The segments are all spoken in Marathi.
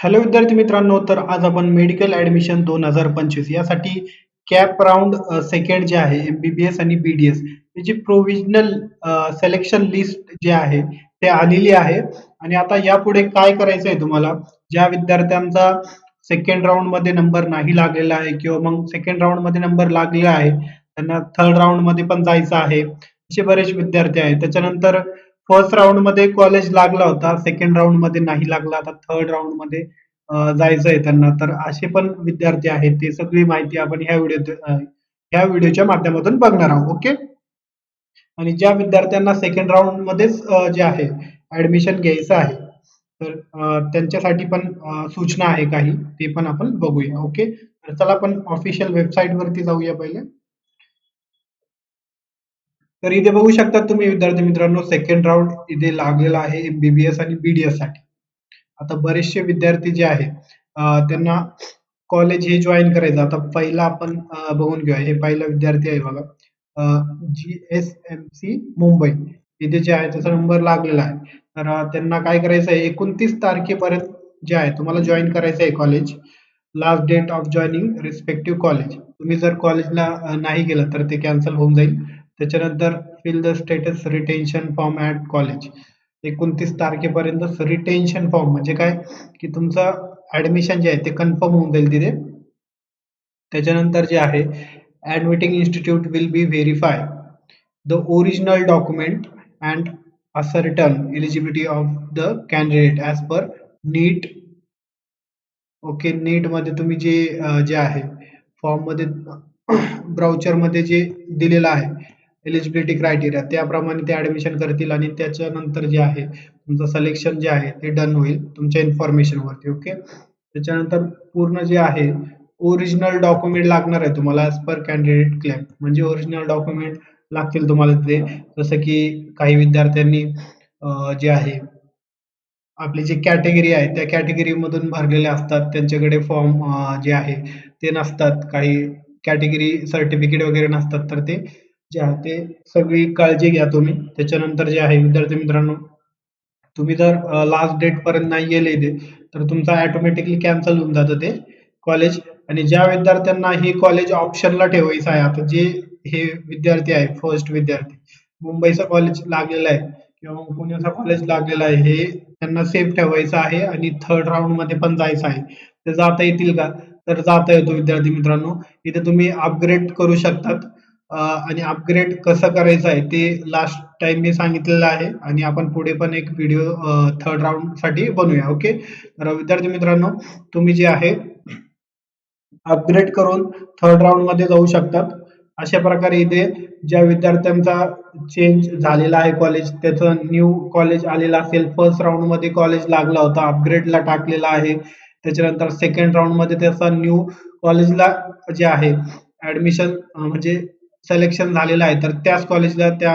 हॅलो विद्यार्थी मित्रांनो तर आज आपण मेडिकल ऍडमिशन दोन हजार पंचवीस यासाठी कॅप राऊंड सेकंड जे आहे एमबीबीएस आणि बीडीएस याची प्रोव्हिजनल सिलेक्शन लिस्ट जे आहे ते आलेली आहे. आणि आता यापुढे काय करायचं आहे तुम्हाला? ज्या विद्यार्थ्यांचा सेकंड राऊंडमध्ये नंबर नाही लागलेला आहे किंवा मग सेकंड राऊंडमध्ये नंबर लागलेला आहे त्यांना थर्ड राऊंडमध्ये पण जायचं आहे असे बरेच विद्यार्थी आहेत. त्याच्यानंतर फर्स्ट राऊंडमध्ये कॉलेज लागला होता. सेकंड राऊंडमध्ये नाही लागला. आता थर्ड राऊंडमध्ये अं, जायचंय त्यांना. तर असे पण विद्यार्थी आहेत. ते सगळी माहिती आपण ह्या व्हिडिओ ह्या व्हिडिओच्या माध्यमातून बघणार आहोत. ओके आणि ज्या विद्यार्थ्यांना सेकंड राऊंड मध्येच जे आहे ऍडमिशन घ्यायचं आहे तर त्यांच्यासाठी पण सूचना आहे काही. ते पण आपण बघूया. ओके तर चला आपण ऑफिशियल वेबसाईट वरती जाऊया पहिले. तर इथे बघू शकता तुम्ही विद्यार्थी मित्रांनो सेकंड राऊंड इथे लागलेला आहे एमबीबीएस आणि बीडीएससाठी. आता बरेचसे विद्यार्थी जे आहेत त्यांना कॉलेज हे जॉईन करायचं. आता पहिला आपण बघून घेऊया. हे पहिला विद्यार्थी आहे बघा. G S M C Mumbai. इथे जे आहे त्याचा नंबर लागलेला आहे. तर त्यांना काय करायचं आहे एकोणतीस तारखेपर्यंत जे आहे तुम्हाला जॉईन करायचं आहे college last date of joining respective college तुम्ही जर कॉलेजला नाही गेलं तर ते कॅन्सल होऊन जाईल. त्याच्यानंतर fill the status retention form at college एकोणतीस तारखेपर्यंत रिटेन्शन फॉर्म म्हणजे काय? की तुमचं ऍडमिशन जे आहे ते कन्फर्म होऊन जाईल तिथे. त्याच्यानंतर जे आहे admitting institute will be verify the original document and ascertain eligibility of the candidate as per NEET okay नीटमध्ये तुम्ही जे जे आहे फॉर्ममध्ये ब्राउचरमध्ये ब्राउचरमध्ये जे दिलेलं आहे एलिजिबिलिटी क्रायटेरिया त्याप्रमाणे ते ऍडमिशन करतील आणि त्याच्यानंतर जे आहे तुमचं सिलेक्शन जे आहे ते डन होईल तुमच्या इन्फॉर्मेशनवरती ओके त्याच्यानंतर पूर्ण जे आहे ओरिजिनल डॉक्युमेंट लागणार आहे तुम्हाला ॲज पर कॅन्डिडेट क्लेम म्हणजे ओरिजिनल डॉक्युमेंट लागतील तुम्हाला तिथे जसं की काही विद्यार्थ्यांनी जे आहे आपली जी कॅटेगरी आहे त्या कॅटेगरीमधून भरलेले असतात. त्यांच्याकडे फॉर्म जे आहे ते नसतात. काही कॅटेगरी सर्टिफिकेट वगैरे नसतात तर ते जे आहे ते सगळी काळजी घ्या तुम्ही. त्याच्यानंतर जे आहे विद्यार्थी मित्रांनो तुम्ही जर लास्ट डेट पर्यंत नाही गेले इथे तर तुमचं ऑटोमॅटिकली कॅन्सल होऊन जातं ते कॉलेज आणि ज्या विद्यार्थ्यांना हे कॉलेज ऑप्शनला ठेवायचं आहे आता जे हे विद्यार्थी आहे फर्स्ट विद्यार्थी मुंबईचा कॉलेज लागलेलं आहे किंवा पुण्याचा कॉलेज लागलेला आहे हे त्यांना सेफ ठेवायचं आहे आणि थर्ड राऊंडमध्ये पण जायचं आहे. ते जाता येतील का? तर जाता येतो विद्यार्थी मित्रांनो. इथे तुम्ही अपग्रेड करू शकतात. आणि अपग्रेड कसं करायचं आहे ते लास्ट टाइम मी सांगितलेलं आहे. आणि आपण पुढे पण एक व्हिडिओ थर्ड राऊंडसाठी बनवूया ओके तर विद्यार्थी मित्रांनो तुम्ही जे आहे अपग्रेड करून थर्ड राऊंडमध्ये जाऊ शकतात. अशा प्रकारे इथे ज्या विद्यार्थ्यांचा चेंज झालेला आहे कॉलेज त्याचं न्यू कॉलेज आलेलं असेल फर्स्ट राऊंडमध्ये कॉलेज लागला होता अपग्रेडला टाकलेला आहे. त्याच्यानंतर सेकंड राऊंडमध्ये त्याचा न्यू कॉलेजला जे आहे ऍडमिशन म्हणजे सिलेक्शन झालेलं आहे. तर त्याच कॉलेजला त्या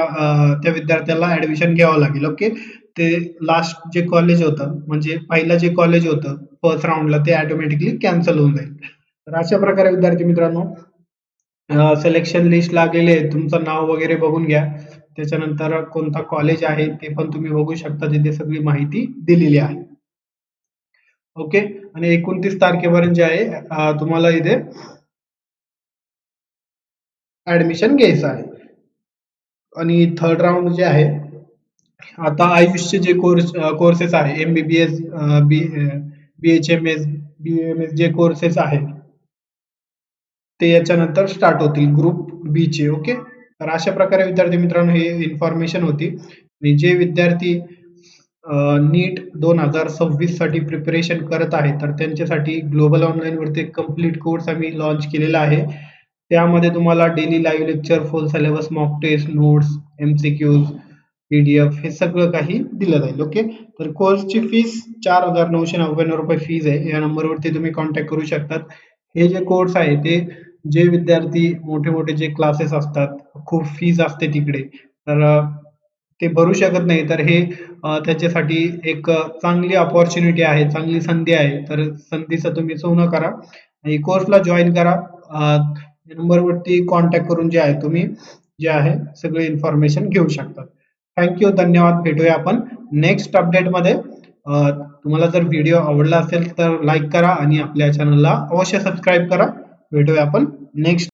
त्या विद्यार्थ्याला ऍडमिशन घ्यावं लागेल. ओके ते लास्ट जे कॉलेज होतं म्हणजे पहिलं जे कॉलेज होतं फर्स्ट राऊंडला ते ऑटोमॅटिकली कॅन्सल होऊन जाईल. तर अशा प्रकारे विद्यार्थी मित्रांनो सिलेक्शन लिस्ट लागलेली आहे. तुमचं नाव वगैरे बघून घ्या. त्याच्यानंतर कोणता कॉलेज आहे ते पण तुम्ही बघू शकता तिथे सगळी माहिती दिलेली आहे. ओके आणि एकोणतीस तारखेपर्यंत जे आहे तुम्हाला इथे ऍडमिशन घ्यायचं आहे. आणि थर्ड राऊंड जे आहे आता आयुषचे जे कोर्स कोर्सेस आहे MBBS B H M S B M S जे कोर्सेस आहेत ते याच्यानंतर स्टार्ट होतील ग्रुप बी चे ओके तर अशा प्रकारे विद्यार्थी मित्रांनो हे इन्फॉर्मेशन होती. आणि जे विद्यार्थी नीट दोन हजार सव्वीससाठी प्रिपरेशन करत आहे तर त्यांच्यासाठी ग्लोबल ऑनलाईन वरती कंप्लीट कोर्स आम्ही लॉन्च केलेला आहे. त्यामध्ये तुम्हाला daily live lecture full syllabus mock test notes MCQs PDF हे सगळं काही दिलं जाईल ओके तर कोर्सची फीस चार हजार नऊशे नव्याण्णव रुपये फीज आहे. या नंबरवरती तुम्ही कॉन्टॅक्ट करू शकतात. हे जे कोर्स आहे ते जे विद्यार्थी मोठे मोठे जे क्लासेस असतात खूप फीज असते तिकडे. तर ते भरू शकत नाही. तर हे त्याच्यासाठी एक चांगली अपॉर्च्युनिटी आहे चांगली संधी आहे. तर संधीचं तुम्ही सोनं करा आणि कोर्सला जॉईन करा. या नंबरवरती कॉन्टॅक्ट करून जे आहे तुम्ही जे आहे सगळे इन्फॉर्मेशन घेऊ शकता थँक्यू धन्यवाद भेटूया आपण नेक्स्ट अपडेटमध्ये तुम्हाला जर व्हिडिओ आवडला असेल तर लाईक करा आणि आपल्या चॅनलला अवश्य सबस्क्राईब करा. भेटूया आपण नेक्स्ट